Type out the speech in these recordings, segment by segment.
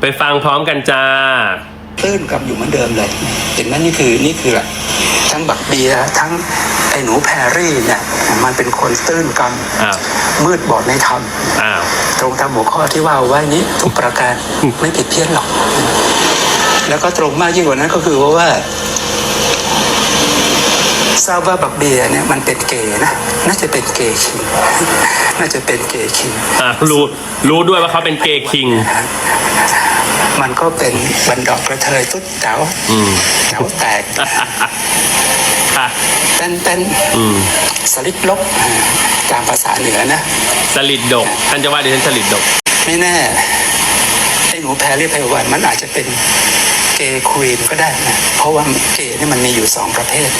ไปฟังพร้อมกันจ้าตื้นกลับอยู่เหมือนเดิมเลยเห็นไหมนี่คือนี่คือแหละทั้งบักเบียร์ทั้งไอ้หนูแพรรี่เนี่ยมันเป็นคนตื้นกอ้าวำมืดบอดในธรรมอ้าวตรงตามหัวข้อที่ว่าไว้นี้ทุกประการไม่ผิดเพี้ยนหรอก แล้วก็ตรงมากยิ่งกว่านั้นก็คือว่าว่า ทราบว่าบักเบียร์เนี่ยมันเป็นเกย์นะน่าจะเป็นเกย์คิงน่าจะเป็นเกย์คิงอะรู้รู้ด้วยว่าเขาเป็นเกย์คิงมันก็เป็นบันดอกกระเทยตุ๊ดเต๋าอืมเต๋าแตกค่ะเต้นเต้นอืมสลิดลบตามภาษาเหนือนะสลิดดกท่านจะว่าดิฉันสลิดดก ไม่แน่ไอ้หนูแพรรี่ไพวันมันอาจจะเป็น เกย์ควีนก็ได้นะเพราะว่าเกย์นี่มันมีอยู่สองประเภท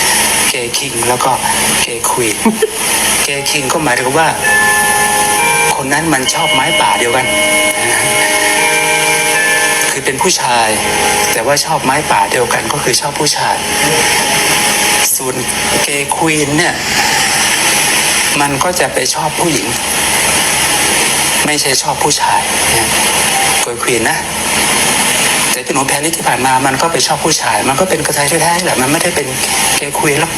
เกย์คิงแล้วก็เกย์ควีนเกย์คิงก็หมายถึงว่า คนนั้นมันชอบไม้ป่าเดียวกัน คือเป็นผู้ชาย แต่ว่าชอบไม้ป่าเดียวกันก็คือชอบผู้ชาย ส่วนเกย์ควีนเนี่ยมันก็จะไปชอบผู้หญิง ไม่ใช่ชอบผู้ชายเกย์ควีนนะ แต่พี่หนูแพรรี่ที่ผ่านมา มันก็ไปชอบผู้ชาย มันก็เป็นกระเทยแท้ๆแหละมันไม่ได้เป็นเกย์ควีนหรอก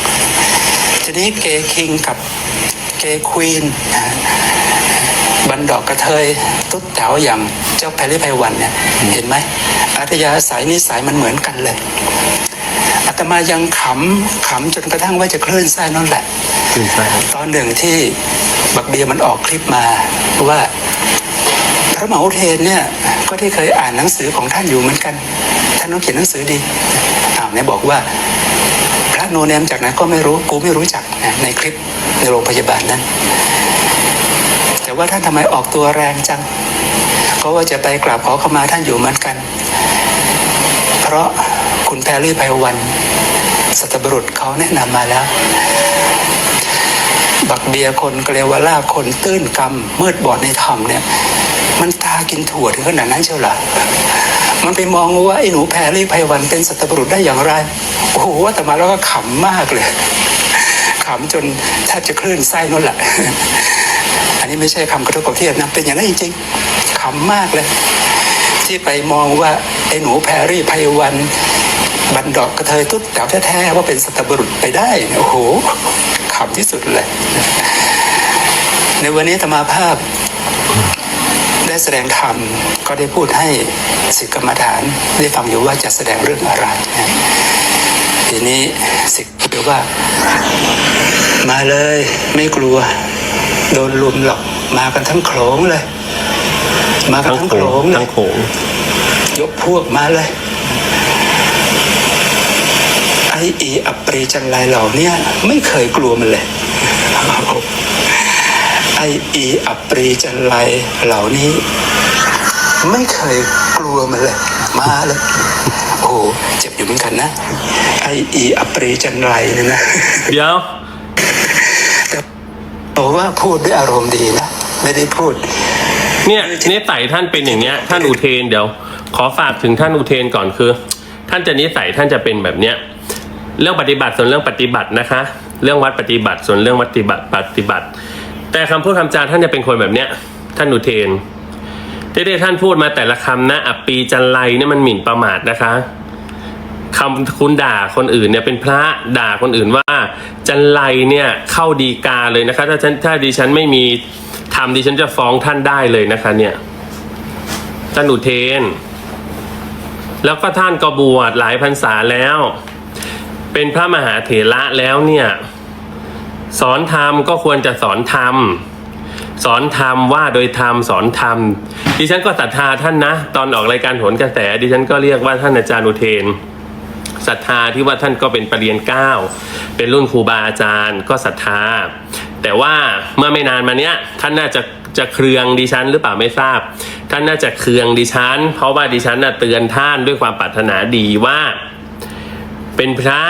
ทีนี้เกย์คิงกับเกย์ควีนนะบันดอกกระเทยตุ๊ดแถวอย่างเจ้าแพรรี่ไพวันเนี่ยเห็นไหมอัธยาศัยนิสัยมันเหมือนกันเลยอาตมายังขำขำจนกระทั่งว่าจะคลื่นไส้นั่นแหละคลื่นไส้ตอนหนึ่งที่บักเบียร์มันออกคลิปมาว่า พระมหาอุเทนเนี่ยก็ที่เคยอ่านหนังสือของท่านอยู่เหมือนกัน ท่านต้องเขียนหนังสือดีอ้าวเนี่ยบอกว่าพระโนเนมจากไหนก็ไม่รู้กูไม่รู้จักนะในคลิปในโรงพยาบาลนั้น แต่ว่าท่านทำไมออกตัวแรงจัง ก็ว่าจะไปกราบขอขมาท่านอยู่เหมือนกัน เพราะคุณแพรรี่ไพวันสัตบุรุษเขาแนะนำมาแล้ว บักเบียคนเกลวลาคนตื้นกำมืดบอดในธรรมเนี่ย มันตากินถั่วถึงขนาดนั้นเชียวหรอมันไปมองว่าไอ้หนูแพรรี่ไพวันเป็นสัตบุรุษได้อย่างไร โอ้โหว่าแต่มาแล้วก็ขำมากเลย ขำจนแทบจะคลื่นไส้นั่นแหละ อันนี้ไม่ใช่คำกระทบกระเทียบนะ เป็นอย่างนั้นจริงๆขำมากเลย ที่ไปมองว่าไอ้หนูแพรรี่ไพวันบันดอกกระเทยตุ๊ดแถวแท้ๆว่าเป็นสัตบุรุษไปได้ โอ้โหขำที่สุดเลย ในวันนี้ธรรมาภาพ แสดงธรรมก็ได้พูดให้สิกรรมฐานได้ฟังอยู่ว่าจะแสดงเรื่องอะไรนะทีนี้สิกพูดว่า มาเลยไม่กลัว โดนลุมหรอกมากันทั้งโขลงเลย มากันทั้งทั้งโขโขลงงเลทั้ยงโขงยกพวกมาเลยไออีอัปรีจันไรเหล่าเนี้ยไม่เคยกลัวมันเลย ไออีอัปรีจันไรเหล่านี้ ไม่เคยกลัวมันเลย มาเลยโอ้โหเจ็บอยู่เหมือนกันนะไออีอัปรีจันไรเนี่ยนะเดี๋ยวแต่บอกว่าพูดด้วยอารมณ์ดีนะไม่ได้พูด เนี่ยนิสัยท่านเป็นอย่างเนี้ย ท่านอุเทนเดี๋ยว ขอฝากถึงท่านอุเทนก่อนคือ ท่านจะนิสัยท่านจะเป็นแบบเนี้ยเรื่องปฏิบัติส่วนเรื่องปฏิบัตินะคะ เรื่องวัดปฏิบัติส่วนเรื่องวัดปฏิบัติปฏิบัติ แต่คำพูดคำจาท่านจะเป็นคนแบบเนี้ย ท่านอุเทนที่ได้ท่านพูดมาแต่ละคำนะอัปปีจันไรเนี่ยมันหมิ่นประมาทนะคะคำคุณด่าคนอื่นเนี่ยเป็นพระด่าคนอื่นว่า จันไรเนี่ยเข้าดีกาเลยนะคะ ถ้าฉันถ้าดิฉันไม่มีทำดิฉันจะฟ้องท่านได้เลยนะคะ เนี่ยท่านอุเทน แล้วก็ท่านก็บวชหลายพรรษาแล้ว เป็นพระมหาเถระแล้วเนี่ย สอนธรรมก็ควรจะสอนธรรมสอนธรรมว่าโดยธรรมสอนธรรมดิฉันก็ศรัทธาท่านนะ ตอนออกรายการโหนกระแส ดิฉันก็เรียกว่าท่านอาจารย์อุเทนศรัทธาที่ว่าท่านก็เป็นปรริญญาเก้าเป็นรุ่นครูบาอาจารย์ก็ศรัทธา แต่ว่าเมื่อไม่นานมาเนี้ยท่านน่าจะจะเครืองดิฉันหรือเปล่าไม่ทราบ ท่านน่าจะเครืองดิฉัน เพราะว่าดิฉันน่ะเตือนท่านด้วยความปรารถนาดีว่า เป็นพระ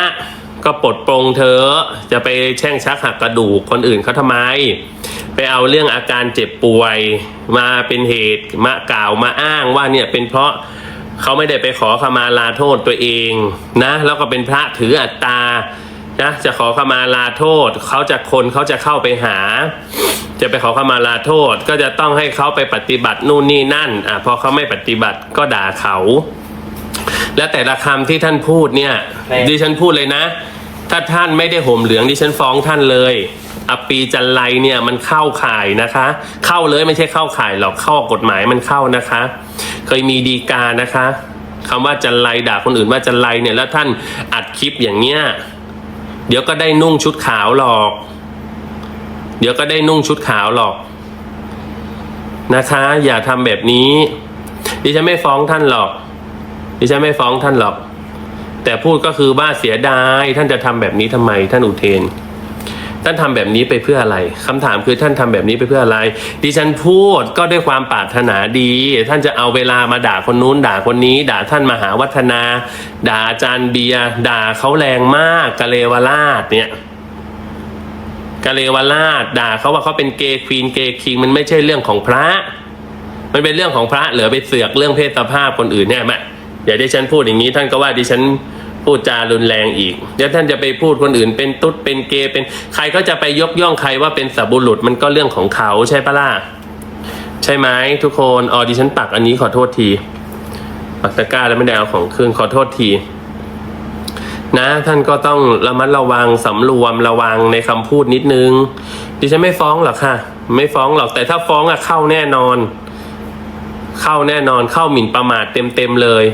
ก็ปลดปรงเธอะจะไปแช่งชักหักกระดูกคนอื่นเขาทำไม ไปเอาเรื่องอาการเจ็บป่วย มาเป็นเหตุมากล่าวมาอ้างว่าเนี่ยเป็นเพราะเขาไม่ได้ไปขอขมาลาโทษตัวเองนะ แล้วก็เป็นพระถืออัตตานะจะขอขมาลาโทษเขาจะคนเขาจะเข้าไปหา จะไปขอขมาลาโทษ ก็จะต้องให้เขาไปปฏิบัตินู่นนี่นั่นอะพอเขาไม่ปฏิบัติก็ด่าเขา และแต่ละคำที่ท่านพูดเนี่ยแรงดิฉันพูดเลยนะ ถ้าท่านไม่ได้ห่มเหลืองดิฉันฟ้องท่านเลยอปีจันไรเนี่ยมันเข้าข่ายนะคะ เข้าเลยไม่ใช่เข้าข่ายหรอกเข้ากฎหมายมันเข้านะคะ เคยมีดีกานะคะคำว่าจันไรด่าคนอื่นว่าจันไรเนี่ยแล้วท่านอัดคลิปอย่างเงี้ยเดี๋ยวก็ได้นุ่งชุดขาวหรอก เดี๋ยวก็ได้นุ่งชุดขาวหรอกนะคะ อย่าทำแบบนี้ ดิฉันไม่ฟ้องท่านหรอก ดิฉันไม่ฟ้องท่านหรอก แต่พูดก็คือว่าเสียดายท่านจะทำแบบนี้ทำไมท่านอุเทน ท่านทำแบบนี้ไปเพื่ออะไรคำถามคือท่านทำแบบนี้ไปเพื่ออะไร ดิฉันพูดก็ด้วยความปรารถนาดี ท่านจะเอาเวลามาด่าคนนู้นด่าคนนี้ ด่าท่านมหาวัฒนา ด่าอาจารย์เบียด่าเขาแรงมากกะเลวราชเนี่ยกะเลวราชด่าเขาว่าเขาเป็นเกย์ควีนเกย์คิงมันไม่ใช่เรื่องของพระ มันเป็นเรื่องของพระเหลือไปเสือกเรื่องเพศสภาพคนอื่นเนี่ยแม่อย่าดิฉันพูดอย่างนี้ท่านก็ว่าดิฉัน พูดจารุนแรงอีกเดี๋ยวท่านจะไปพูดคนอื่นเป็นตุ๊ดเป็นเกย์เป็นใครก็จะไปยกย่องใครว่าเป็นสับบุรุษมันก็เรื่องของเขาใช่ปะล่ะใช่ไหมทุกคนออดิฉันปักอันนี้ขอโทษทีปักตะกร้าแล้วไม่ได้เอาของคืนขอโทษทีนะท่านก็ต้องระมัดระวังสำรวมระวังในคำพูดนิดนึง ดิฉันไม่ฟ้องหรอกค่ะ ไม่ฟ้องหรอกแต่ถ้าฟ้องอะเข้าแน่นอน เข้าแน่นอนเข้าหมิ่นประมาทเต็มๆเลย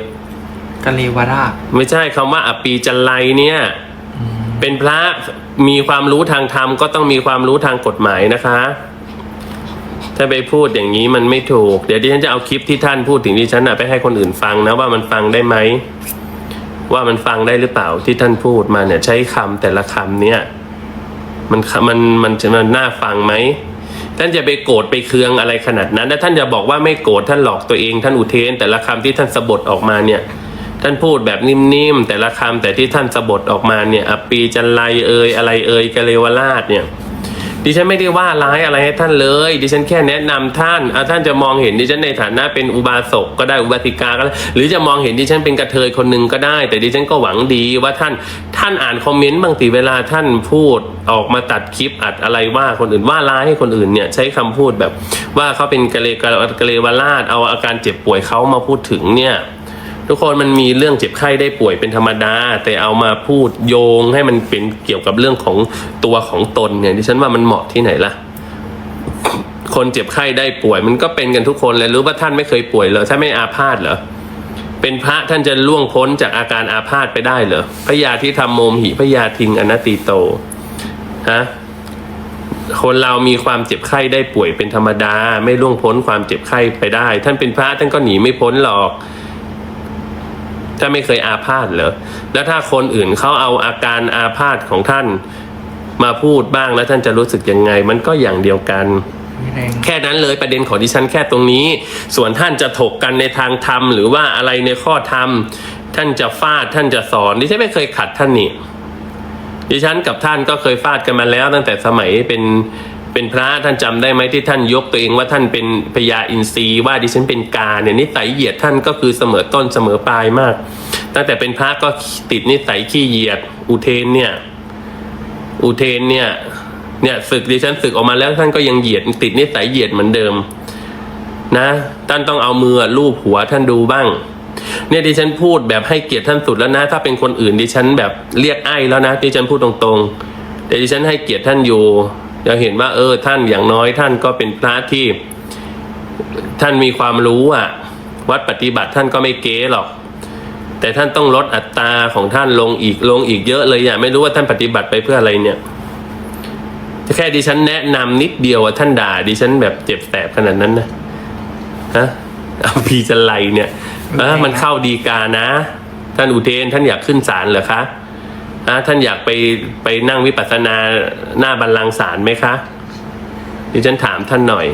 กะเลวราชไม่ใช่คำว่าอปีจันไลเนี่ย เป็นพระมีความรู้ทางธรรมก็ต้องมีความรู้ทางกฎหมายนะคะ ถ้าไปพูดอย่างนี้มันไม่ถูก เดี๋ยวดิฉันจะเอาคลิปที่ท่านพูดถึงดิฉันนะไปให้คนอื่นฟังนะว่ามันฟังได้ไหมว่ามันฟังได้หรือเปล่าที่ท่านพูดมาเนี่ย ใช้คำแต่ละคำเนี่ย มันมันมันจะมันน่าฟังไหมท่านจะไปโกรธไปเคืองอะไรขนาดนั้น แล้วท่านจะบอกว่าไม่โกรธท่านหลอกตัวเองท่านอุเทนแต่ละคำที่ท่านสะบดออกมาเนี่ย ท่านพูดแบบนิ่มๆ แต่ละคำแต่ที่ท่านสะบดออกมาเนี่ยอปีจันไรเอ่ยอะไรเอ่ยกะเลวราชเนี่ยดิฉันไม่ได้ว่าร้ายอะไรให้ท่านเลย ดิฉันแค่แนะนำท่านอะท่านจะมองเห็นดิฉันในฐานะเป็นอุบาสกก็ได้อุบาสิกาก็ได้หรือจะมองเห็นดิฉันเป็นกระเทยคนหนึ่งก็ได้ แต่ดิฉันก็หวังดีว่าท่านท่านอ่านคอมเมนต์บางทีเวลาท่านพูดออกมาตัดคลิปอัดอะไรว่าคนอื่นว่าร้ายให้คนอื่นเนี่ยใช้คำพูดแบบว่าเขาเป็นกะเลกะกะเลวราชเอาอาการเจ็บป่วยเขามาพูดถึงเนี่ย ทุกคนมันมีเรื่องเจ็บไข้ได้ป่วยเป็นธรรมดา แต่เอามาพูดโยงให้มันเป็นเกี่ยวกับเรื่องของตัวของตนเนี่ยดิฉันว่ามันเหมาะที่ไหนล่ะ คนเจ็บไข้ได้ป่วย มันก็เป็นกันทุกคนเลยรู้ว่าท่านไม่เคยป่วยเหรอท่านไม่อาพาธเหรอเป็นพระท่านจะล่วงพ้นจากอาการอาพาธไปได้เหรอพระยาที่ทำโมมหิพระยาทิงอนัตติโตฮะคนเรามีความเจ็บไข้ได้ป่วยเป็นธรรมดา ไม่ล่วงพ้นความเจ็บไข้ไปได้ ท่านเป็นพระท่านก็หนีไม่พ้นหรอก ถ้าไม่เคยอาพาธเหรอแล้วถ้าคนอื่นเขาเอาอาการอาพาธของท่านมาพูดบ้างแล้วท่านจะรู้สึกยังไง มันก็อย่างเดียวกันไม่แรงแค่นั้นเลยประเด็นของดิฉันแค่ตรงนี้ ส่วนท่านจะถกกันในทางธรรมหรือว่าอะไรในข้อธรรม ท่านจะฟาดท่านจะสอนดิฉันไม่เคยขัดท่านนี่ดิฉันกับท่านก็เคยฟาดกันมาแล้วตั้งแต่สมัยเป็น เป็นพระท่านจำได้ไหมที่ท่านยกตัวเองว่าท่านเป็นพญาอินทรีว่าดิฉันเป็นกาเนี่ยนิสัยเหยียดท่านก็คือเสมอต้นเสมอปลายมาก ตั้งแต่เป็นพระก็ติดนิสัยขี้เหยียดอุเทนเนี่ยอุเทนเนี่ยเนี่ยศึกดิฉันศึกออกมาแล้วท่านก็ยังเหยียดติดนิสัยเหยียดเหมือนเดิม นะท่านต้องเอามือลูบหัวท่านดูบ้าง เนี่ยดิฉันพูดแบบให้เกียรติท่านสุดแล้วนะ ถ้าเป็นคนอื่นดิฉันแบบเรียกไอ้แล้วนะดิฉันพูดตรงๆแต่ดิฉันให้เกียรติท่านอยู่ จะเห็นว่า เออ ท่านอย่างน้อยท่านก็เป็นพระที่ ท่านมีความรู้อะวัดปฏิบัติท่านก็ไม่เก๊หรอก แต่ท่านต้องลดอัตราของท่านลงอีกลงอีกเยอะเลยอะไม่รู้ว่าท่านปฏิบัติไปเพื่ออะไรเนี่ยแค่ดิฉันแนะนำนิดเดียวอะท่านด่าดิฉันแบบเจ็บแสบขนาดนั้นนะฮะเอาพีจะไลเนี่ยเออมันเข้าดีกานะ ท่านอุเทนท่านอยากขึ้นศาลเหรอคะ ฮะท่านอยากไปไปนั่งวิปัสสนาหน้าบัลลังก์ศาลไหมคะดิฉันถามท่านหน่อย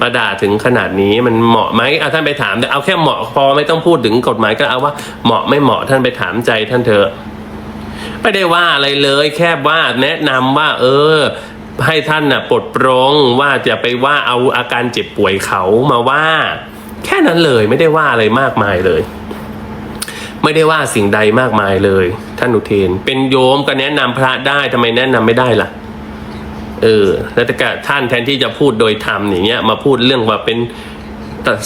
มาด่าถึงขนาดนี้มันเหมาะไหมเอาท่านไปถามแต่เอาแค่เหมาะพอไม่ต้องพูดถึงกฎหมายก็เอาว่าเหมาะไม่เหมาะท่านไปถามใจท่านเถอะไม่ได้ว่าอะไรเลย แค่ว่าแนะนำว่า เออ ให้ท่านน่ะปลดปลงว่าจะไปว่าเอาอาการเจ็บป่วยเขามาว่า แค่นั้นเลยไม่ได้ว่าอะไรมากมายเลย ไม่ได้ว่าสิ่งใดมากมายเลย ท่านอุเทน เป็นโยมก็แนะนำพระได้ทำไมแนะนำไม่ได้ล่ะ เออ แล้วแต่ก็ท่านแทนที่จะพูดโดยธรรมอย่างเงี้ยมาพูดเรื่องว่าเป็น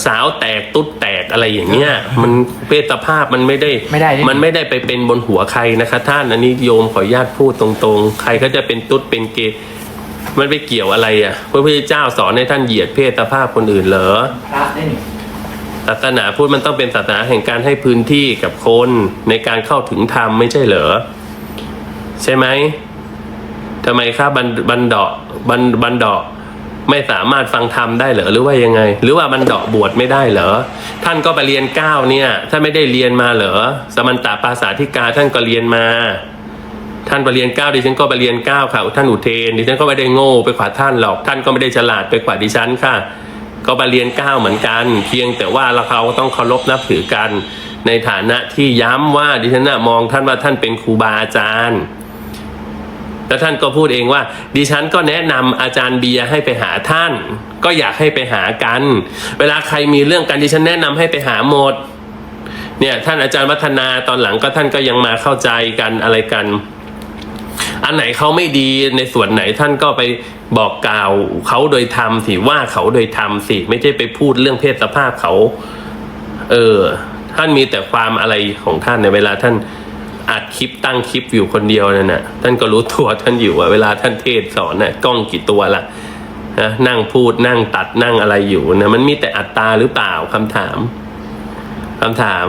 สาวแตกตุ๊ดแตกอะไรอย่างเงี้ย มันเพศสภาพมันไม่ได้ไม่ได้นี่มันไม่ได้ไปเป็นบนหัวใครนะคะ ท่านอันนี้โยมขออนุญาตพูดตรงๆ ใครก็จะเป็นตุ๊ดเป็นเกย์มันไปเกี่ยวอะไรอะพระพุทธเจ้าสอนให้ท่านเหยียดเพศสภาพคนอื่นเหรอพระนี่ ศาสนาพุทธมันต้องเป็นศาสนาแห่งการให้พื้นที่กับคนในการเข้าถึงธรรมไม่ใช่เหรอ ใช่ไหมทำไมครับบันบันดาะบันบันดาะไม่สามารถฟังธรรมได้เหรอหรือว่ายังไง หรือว่าบันดาะบวชไม่ได้เหรอท่านก็ไปเรียนเก้าเนี่ยท่านไม่ได้เรียนมาเหรอสมันตปาสาธิกาท่านก็เรียนมา ท่านไปเรียนเก้าดิฉันก็ไปเรียนเก้าค่ะท่านอุเทนดิฉันก็ไม่ได้โง่ไปกว่าท่านหรอกท่านก็ไม่ได้ฉลาดไปกว่าดิฉันค่ะ ก็ไปเรียนเก้าเหมือนกัน เพียงแต่ว่าเราเขาต้องเคารพนับถือกัน ในฐานะที่ย้ำว่าดิฉันน่ะมองท่านว่าท่านเป็นครูบาอาจารย์แล้วท่านก็พูดเองว่า ดิฉันก็แนะนำอาจารย์เบียร์ให้ไปหาท่าน ก็อยากให้ไปหากัน เวลาใครมีเรื่องกันดิฉันแนะนำให้ไปหาหมดเนี่ยท่านอาจารย์วัฒนาตอนหลังก็ท่านก็ยังมาเข้าใจกันอะไรกัน อันไหนเขาไม่ดีในส่วนไหนท่านก็ไปบอกกล่าวเขาโดยธรรมสิว่าเขาโดยธรรมสิไม่ใช่ไปพูดเรื่องเพศสภาพเขา เออ ท่านมีแต่ความอะไรของท่านในเวลาท่านอัดคลิปตั้งคลิปอยู่คนเดียวนั่นน่ะท่านก็รู้ตัวท่านอยู่ว่าเวลาท่านเทศสอนน่ะกล้องกี่ตัวล่ะนะนั่งพูดนั่งตัดนั่งอะไรอยู่นะมันมีแต่อัตตาหรือเปล่าคำถามคำถาม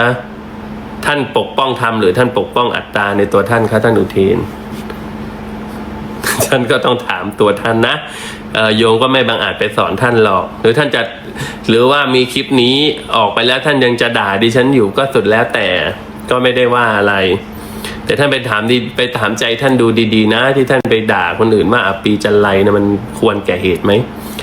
ฮะ ท่านปกป้องธรรมหรือท่านปกป้องอัตตาในตัวท่านคะท่านอุเทนท่านก็ต้องถามตัวท่านนะโยงก็ไม่บังอาจไปสอนท่านหรอก หรือท่านจะหรือว่ามีคลิปนี้ออกไปแล้วท่านยังจะด่าดิฉันอยู่ก็สุดแล้วแต่ก็ไม่ได้ว่าอะไร แต่ท่านไปถามดีไปถามใจท่านดูดีๆ นะ ที่ท่านไปด่าคนอื่นว่าอปีจันไรนะมันควรแก่เหตุไหม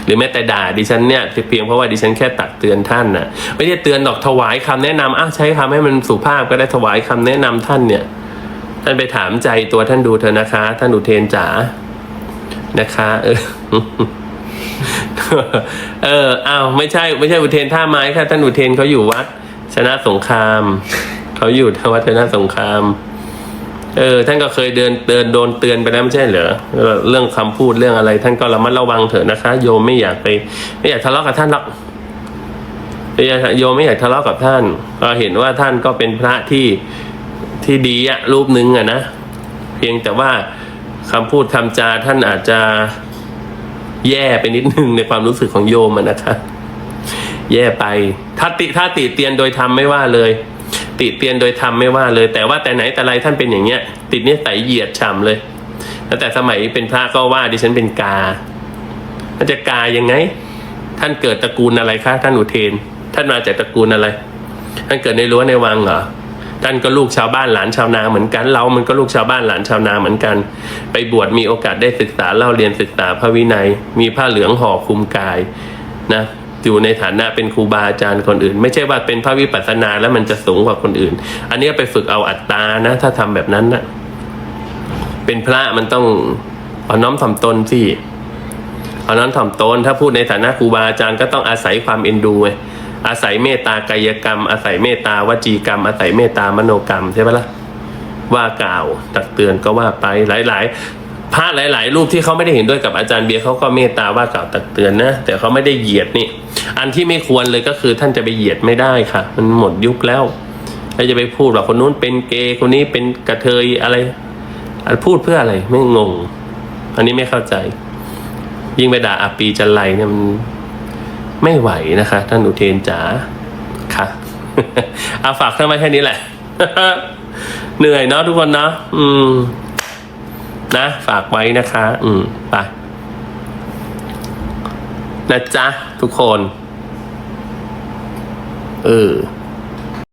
หรือแม้แต่ด่าดิฉันเนี่ยเพียงเพราะว่าดิฉันแค่ตักเตือนท่านน่ะไม่ได้เตือนดอกถวายคำแนะนำอะใช้คำให้มันสุภาพก็ได้ถวายคำแนะนำท่านเนี่ย ท่านไปถามใจตัวท่านดูเถอะนะคะ ท่านอุเทนจ๋านะคะ เออเอออ้าวไม่ใช่ ไม่ใช่อุเทนท่าไม้ค่ะท่านอุเทนเขาอยู่วัด ชนะสงครามเขาอยู่ที่วัดชนะสงคราม เออท่านก็เคยเดินเดินโดนเตือนไปแล้วไม่ใช่เหรอเรื่องคำพูดเรื่องอะไร ท่านก็ระมัดระวังเถอะนะคะ โยมไม่อยากไป ไม่อยากทะเลาะกับท่านหรอกโยมไม่อยากทะเลาะกับท่านเราเห็นว่าท่านก็เป็นพระที่ที่ดีอะรูปหนึ่งอะนะเพียงแต่ว่าคำพูดคำจาท่านอาจจะแย่ไปนิดนึงในความรู้สึกของโยมะนะคะ แย่ไปถ้าติถ้าติเตียนโดยธรรมไม่ว่าเลย ติเตียนโดยธรรมไม่ว่าเลย แต่ว่าแต่ไหนแต่ไรท่านเป็นอย่างเงี้ย ติดนิสัยเหยียดฉ่ำเลยตั้งแต่สมัยเป็นพระก็ว่าดิฉันเป็นกาท่านจะกายังไง ท่านเกิดตระกูลอะไรคะท่านอุเทน ท่านมาจากตระกูลอะไร ท่านเกิดในรั้วในวังเหรอท่านก็ลูกชาวบ้านหลานชาวนาเหมือนกัน เรา มันก็ลูกชาวบ้านหลานชาวนาเหมือนกัน ไปบวชมีโอกาสได้ศึกษาเล่าเรียนศึกษาพระวินัย มีผ้าเหลืองห่อคลุมกายนะ อยู่ในฐานะเป็นครูบาอาจารย์คนอื่น ไม่ใช่ว่าเป็นพระวิปัสสนาแล้วมันจะสูงกว่าคนอื่น อันนี้ไปฝึกเอาอัตตานะ ถ้าทำแบบนั้นนะเป็นพระมันต้องเอาน้อมถ่อมตนสิเอาน้อมถ่อมตน ถ้าพูดในฐานะครูบาอาจารย์ก็ต้องอาศัยความเอ็นดูไงอาศัยเมตตากายกรรม อาศัยเมตตาวจีกรรม อาศัยเมตตามโนกรรมใช่ปะล่ะว่ากล่าวตักเตือนก็ว่าไปหลาย ๆ พระหลาย ๆ รูปที่เขาไม่ได้เห็นด้วยกับอาจารย์เบียร์เขาก็เมตตาว่ากล่าวตักเตือนนะ แต่เขาไม่ได้เหยียดนี่ อันที่ไม่ควรเลยก็คือท่านจะไปเหยียดไม่ได้ค่ะ มันหมดยุคแล้วแล้วจะไปพูดว่าคนนู้นเป็นเกย์คนนี้เป็นกระเทยอะไรพูดเพื่ออะไรไม่งง อันนี้ไม่เข้าใจ ยิ่งไปด่าอาปีจันไรเนี่ยมันไม่ไหวนะคะ ท่านอุเทนจ๋าค่ะเอาฝากท่านไว้แค่นี้แหละ เหนื่อยเนาะทุกคนเนาะอืม นะ ฝากไว้นะคะ อืมไป นะจ๊ะ ทุกคน เออ